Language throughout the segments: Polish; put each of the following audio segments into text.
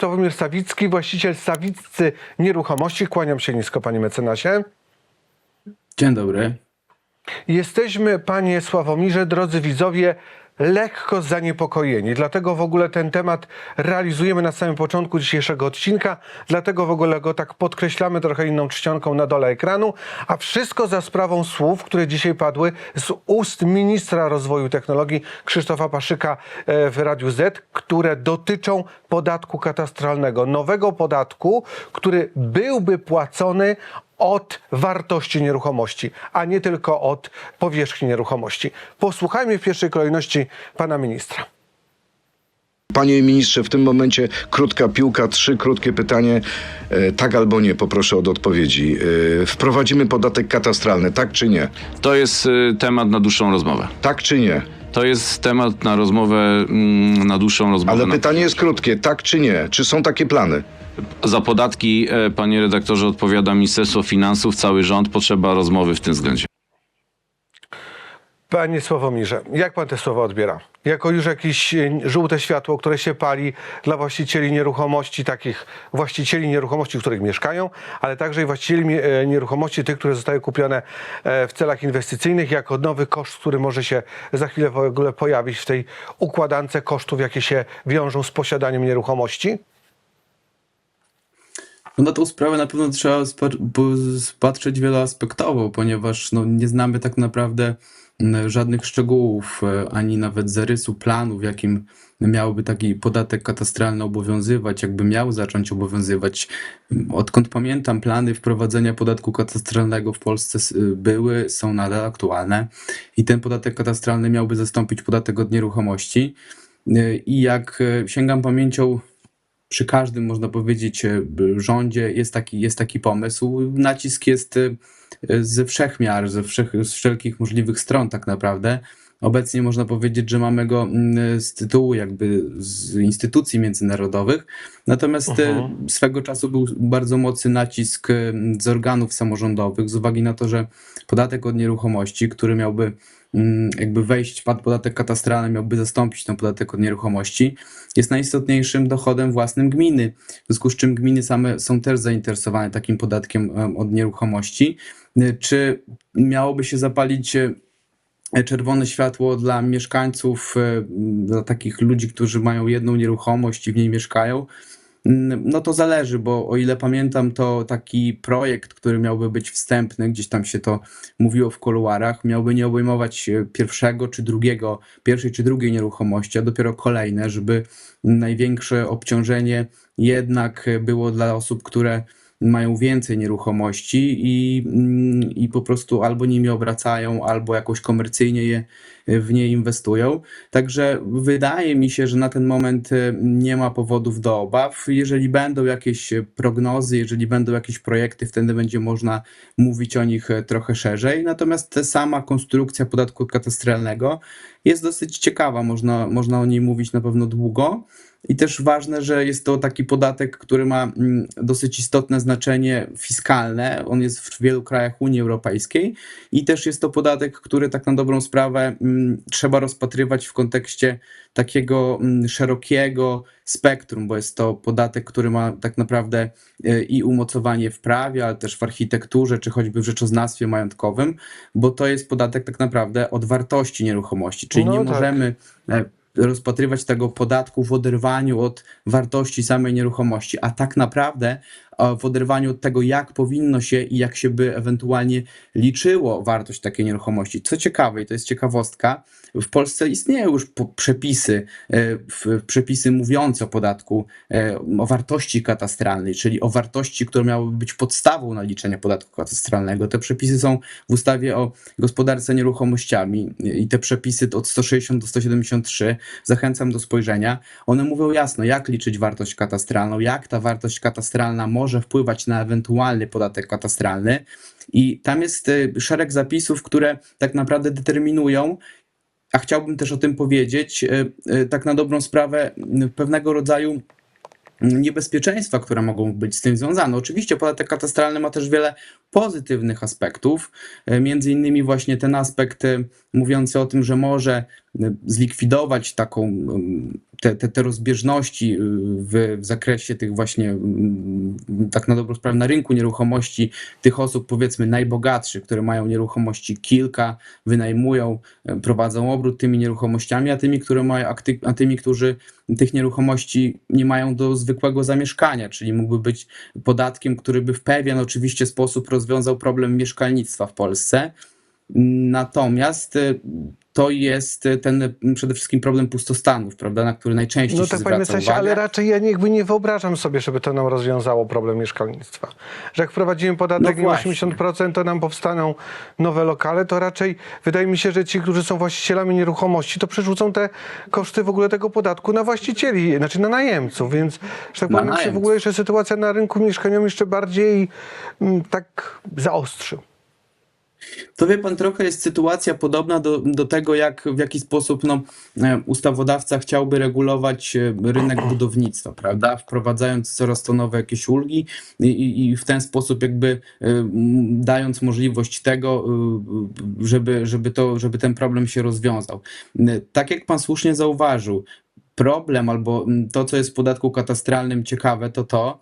Sławomir Sawicki, właściciel Sawiccy Nieruchomości. Kłaniam się nisko, panie mecenasie. Dzień dobry. Jesteśmy, panie Sławomirze, drodzy widzowie, lekko zaniepokojeni. Dlatego w ogóle ten temat realizujemy na samym początku dzisiejszego odcinka. Dlatego w ogóle go tak podkreślamy trochę inną czcionką na dole ekranu. A wszystko za sprawą słów, które dzisiaj padły z ust ministra rozwoju technologii Krzysztofa Paszyka e, w Radiu Z, które dotyczą podatku katastralnego. Nowego podatku, który byłby płacony od wartości nieruchomości, a nie tylko od powierzchni nieruchomości. Posłuchajmy w pierwszej kolejności pana ministra. Panie ministrze, w tym momencie krótka piłka, trzy krótkie pytanie. E, tak albo nie, poproszę o odpowiedzi. E, wprowadzimy podatek katastralny, tak czy nie? To jest y, temat na dłuższą rozmowę. Tak czy nie? To jest temat na rozmowę, mm, na dłuższą rozmowę. Ale na, pytanie jest krótkie, tak czy nie? Czy są takie plany? Za podatki, e, panie redaktorze, odpowiada Ministerstwo Finansów, cały rząd. Potrzeba rozmowy w tym względzie. Panie Sławomirze, jak pan te słowa odbiera? Jako już jakieś e, żółte światło, które się pali dla właścicieli nieruchomości, takich właścicieli nieruchomości, w których mieszkają, ale także i właścicieli e, nieruchomości, tych, które zostały kupione w celach inwestycyjnych, jako nowy koszt, który może się za chwilę w ogóle pojawić w tej układance kosztów, jakie się wiążą z posiadaniem nieruchomości? No na tą sprawę na pewno trzeba spatrzeć wieloaspektowo, ponieważ no, nie znamy tak naprawdę m, żadnych szczegółów, e, ani nawet zarysu planu, w jakim miałby taki podatek katastralny obowiązywać, jakby miał zacząć obowiązywać. Odkąd pamiętam, plany wprowadzenia podatku katastralnego w Polsce s- były, są nadal aktualne i ten podatek katastralny miałby zastąpić podatek od nieruchomości. E, I jak e, sięgam pamięcią, przy każdym, można powiedzieć, e, rządzie jest taki, jest taki pomysł. Nacisk jest e, ze wszechmiar, ze wszech, z wszelkich możliwych stron tak naprawdę. Obecnie można powiedzieć, że mamy go mm, z tytułu jakby z instytucji międzynarodowych. Natomiast e, Mhm. swego czasu był bardzo mocny nacisk z organów samorządowych z uwagi na to, że podatek od nieruchomości, który miałby jakby wejść, pad- podatek katastralny miałby zastąpić ten podatek od nieruchomości, jest najistotniejszym dochodem własnym gminy. W związku z czym gminy same są też zainteresowane takim podatkiem em, od nieruchomości. Y, Czy miałoby się zapalić e, czerwone światło dla mieszkańców, e, dla takich ludzi, którzy mają jedną nieruchomość i w niej mieszkają? No to zależy, bo o ile pamiętam, to taki projekt, który miałby być wstępny, gdzieś tam się to mówiło w kuluarach, miałby nie obejmować e, pierwszego czy drugiego, pierwszej czy drugiej nieruchomości, a dopiero kolejne, żeby największe obciążenie jednak było dla osób, które mają więcej nieruchomości i, mm, i po prostu albo nimi obracają, albo jakoś komercyjnie je e, w nie inwestują. Także wydaje mi się, że na ten moment e, nie ma powodów do obaw. Jeżeli będą jakieś e, prognozy, jeżeli będą jakieś projekty, wtedy będzie można mówić o nich trochę szerzej. Natomiast sama konstrukcja podatku katastralnego jest dosyć ciekawa. Można, można o niej mówić na pewno długo. I też ważne, że jest to taki podatek, który ma mm, dosyć istotne znaczenie fiskalne. On jest w wielu krajach Unii Europejskiej i też jest to podatek, który tak na dobrą sprawę mm, trzeba rozpatrywać w kontekście takiego mm, szerokiego spektrum, bo jest to podatek, który ma tak naprawdę e, i umocowanie w prawie, ale też w architekturze, czy choćby w rzeczoznawstwie majątkowym, bo to jest podatek tak naprawdę od wartości nieruchomości, czyli No nie tak. możemy e, rozpatrywać tego podatku w oderwaniu od wartości samej nieruchomości, a tak naprawdę w oderwaniu od tego, jak powinno się i jak się by ewentualnie liczyło wartość takiej nieruchomości. Co ciekawe, i to jest ciekawostka, w Polsce istnieją już przepisy, e, przepisy mówiące o podatku, e, o wartości katastralnej, czyli o wartości, które miałyby być podstawą naliczenia podatku katastralnego. Te przepisy są w ustawie o gospodarce nieruchomościami i te przepisy od 160 do 173 zachęcam do spojrzenia. One mówią jasno, jak liczyć wartość katastralną, jak ta wartość katastralna może wpływać na ewentualny podatek katastralny. I tam jest y, szereg zapisów, które tak naprawdę determinują, a chciałbym też o tym powiedzieć, y, y, tak na dobrą sprawę, y, pewnego rodzaju niebezpieczeństwa, które mogą być z tym związane. Oczywiście podatek katastralny ma też wiele pozytywnych aspektów, między innymi właśnie ten aspekt mówiący o tym, że może zlikwidować taką, em, te, te, te rozbieżności y, w, w zakresie tych właśnie, mm, tak na dobrą sprawę, na rynku nieruchomości, tych osób powiedzmy najbogatszych, które mają nieruchomości kilka, wynajmują, e, prowadzą obrót tymi nieruchomościami, a tymi, które mają, a, ty, a tymi, którzy tych nieruchomości nie mają do zwykłego zamieszkania, czyli mógłby być podatkiem, który by w pewien oczywiście sposób rozwiązał problem mieszkalnictwa w Polsce. Natomiast y, to jest y, ten y, przede wszystkim problem pustostanów, prawda, na który najczęściej No się tak, zwraca mecenasie, uwagę. ale raczej ja nie, jakby nie wyobrażam sobie, żeby to nam rozwiązało problem mieszkalnictwa. Że jak wprowadzimy podatek No na właśnie. 80%, to nam powstaną nowe lokale, to raczej wydaje mi się, że ci, którzy są właścicielami nieruchomości, to przerzucą te koszty w ogóle tego podatku na właścicieli, znaczy na najemców, więc że tak powiem, się w ogóle jeszcze sytuacja na rynku mieszkaniowym jeszcze bardziej mm, tak zaostrzy. To wie pan, trochę jest sytuacja podobna do, do tego, jak w jaki sposób no, e, ustawodawca chciałby regulować e, rynek budownictwa, prawda? Wprowadzając coraz to nowe jakieś ulgi i, i, w ten sposób jakby e, dając możliwość tego, żeby, żeby, to, żeby ten problem się rozwiązał. Tak jak pan słusznie zauważył, problem albo to, co jest w podatku katastralnym ciekawe, to to,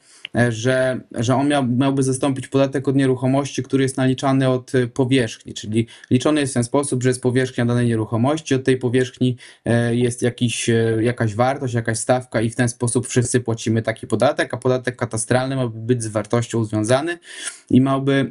że, że on miał, miałby zastąpić podatek od nieruchomości, który jest naliczany od e, powierzchni, czyli liczony jest w ten sposób, że jest powierzchnia danej nieruchomości, od tej powierzchni e, jest jakiś, e, jakaś wartość, jakaś stawka i w ten sposób wszyscy płacimy taki podatek, a podatek katastralny miałby być z wartością związany i miałby,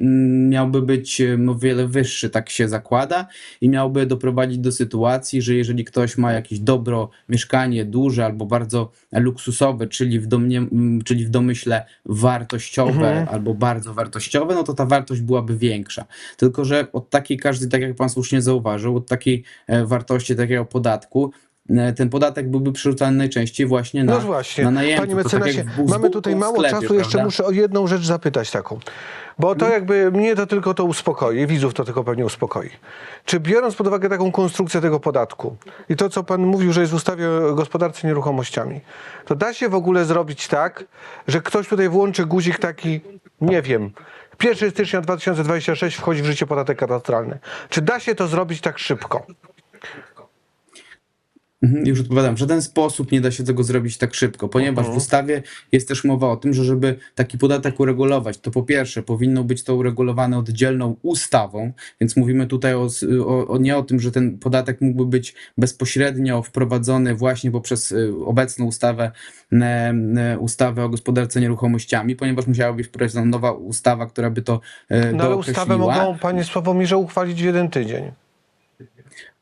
miałby być e, o wiele wyższy, tak się zakłada, i miałby doprowadzić do sytuacji, że jeżeli ktoś ma jakieś dobro, mieszkanie duże albo bardzo luksusowe, czyli w, domnie, czyli w domyśle wartościowe albo bardzo wartościowe, no to ta wartość byłaby większa. Tylko, że od takiej każdy, tak jak pan słusznie zauważył, od takiej e, wartości, takiego podatku, ten podatek byłby przerzucany najczęściej właśnie na, No właśnie, na najemców. panie tak mecenasie, w z mamy tutaj mało sklepie, czasu, jeszcze prawda? muszę o jedną rzecz zapytać taką. Bo to jakby mnie to tylko to uspokoi, widzów to tylko pewnie uspokoi. Czy biorąc pod uwagę taką konstrukcję tego podatku i to, co pan mówił, że jest w ustawie o gospodarce nieruchomościami, to da się w ogóle zrobić tak, że ktoś tutaj włączy guzik taki, nie wiem, 1 stycznia 2026 wchodzi w życie podatek katastralny. Czy da się to zrobić tak szybko? Mhm, Już odpowiadam. W żaden sposób nie da się tego zrobić tak szybko, ponieważ w ustawie jest też mowa o tym, że żeby taki podatek uregulować, to po pierwsze powinno być to uregulowane oddzielną ustawą, więc mówimy tutaj o, o, o nie o tym, że ten podatek mógłby być bezpośrednio wprowadzony właśnie poprzez y, obecną ustawę, e, e, ustawę o gospodarce nieruchomościami, ponieważ musiała być wprowadzona nowa ustawa, która by to e, No ale ustawę dookreśliła. mogą panie Sławomirze uchwalić w jeden tydzień.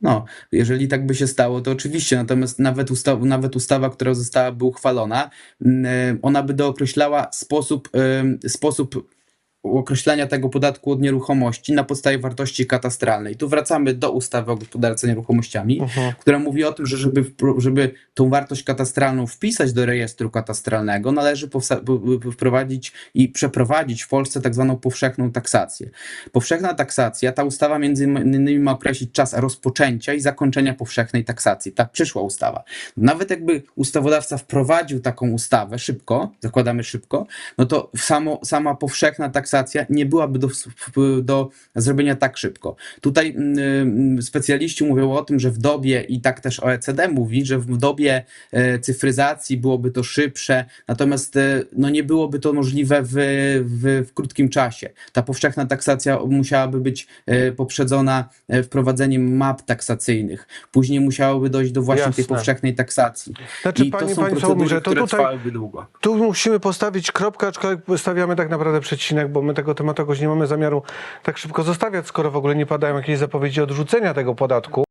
No, jeżeli tak by się stało, to oczywiście, natomiast nawet, usta nawet ustawa, która zostałaby uchwalona, mm, ona by dookreślała sposób, sposób określenia tego podatku od nieruchomości na podstawie wartości katastralnej. Tu wracamy do ustawy o gospodarce nieruchomościami, która mówi o tym, że żeby, żeby tą wartość katastralną wpisać do rejestru katastralnego, należy wprowadzić i przeprowadzić w Polsce tak zwaną powszechną taksację. Powszechna taksacja, ta ustawa między innymi ma określić czas rozpoczęcia i zakończenia powszechnej taksacji. Ta przyszła ustawa. Nawet jakby ustawodawca wprowadził taką ustawę szybko, zakładamy szybko, no to samo, sama powszechna taksacja nie byłaby do, do zrobienia tak szybko. Tutaj mm, specjaliści mówią o tym, że w dobie, i tak też OECD mówi, że w dobie e, cyfryzacji byłoby to szybsze, natomiast e, no nie byłoby to możliwe w, w, w krótkim czasie. Ta powszechna taksacja musiałaby być e, poprzedzona wprowadzeniem map taksacyjnych. Później musiałoby dojść do właśnie tej Jasne. powszechnej taksacji. Znaczy, I to panie- są panie procedury, to które tutaj- trwałyby długo. Tu musimy postawić kropkę, aczkolwiek stawiamy tak naprawdę przecinek, bo my tego tematu jakoś nie mamy zamiaru tak szybko zostawiać, skoro w ogóle nie padają jakieś zapowiedzi odrzucenia tego podatku.